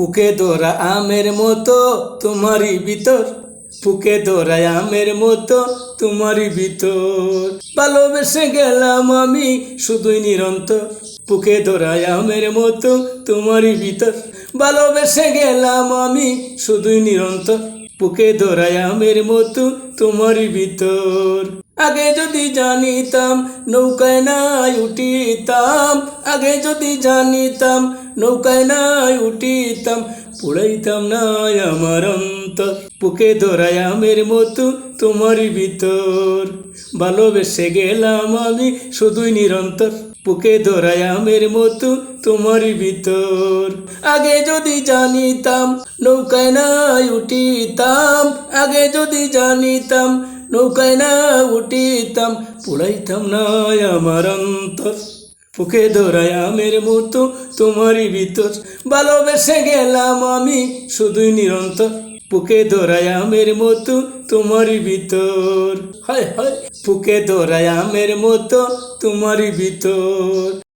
পুকে ধরা আমের মতো তোমারই ভিতর। পুকে ধরা আমের মতো তোমারই ভিতর। ভালোবেসে গেলাম আমি শুধুই নিরন্তর। পুকে ধরা আমের মতো তোমারই ভিতর। ভালোবেসে গেলাম আমি শুধুই নিরন্তর। পুকে ধরা আমের মতো তোমারই ভিতর। আগে যদি জানিতাম, নৌকায় নাই উঠিতাম। আগে যদি জানিতাম, নৌকায় নাই উঠিতাম। পুড়াইতাম না আমার অন্তর পুকে ধরাই আমের মতো তোমারই ভিতর। ভালোবেসে গেলাম আমি শুধুই নিরন্তর পুকে ধরাই আমের মতো তোমারই ভিতর। আগে যদি জানিতাম, নৌকায় নাই উঠিতাম। আগে যদি জানিতাম নৌকায় না উঠিতাম পুড়াইতাম না আমার অন্তর। পুকে ধরাই আমের মতো তোমারই ভিতর। ভালোবেসে গেলাম আমি শুধুই নিরন্তর। পুকে ধরাই আমের মতো তোমারই ভিতর। হায় হায় পুকে ধরাই আমের মতো তোমারই ভিতর।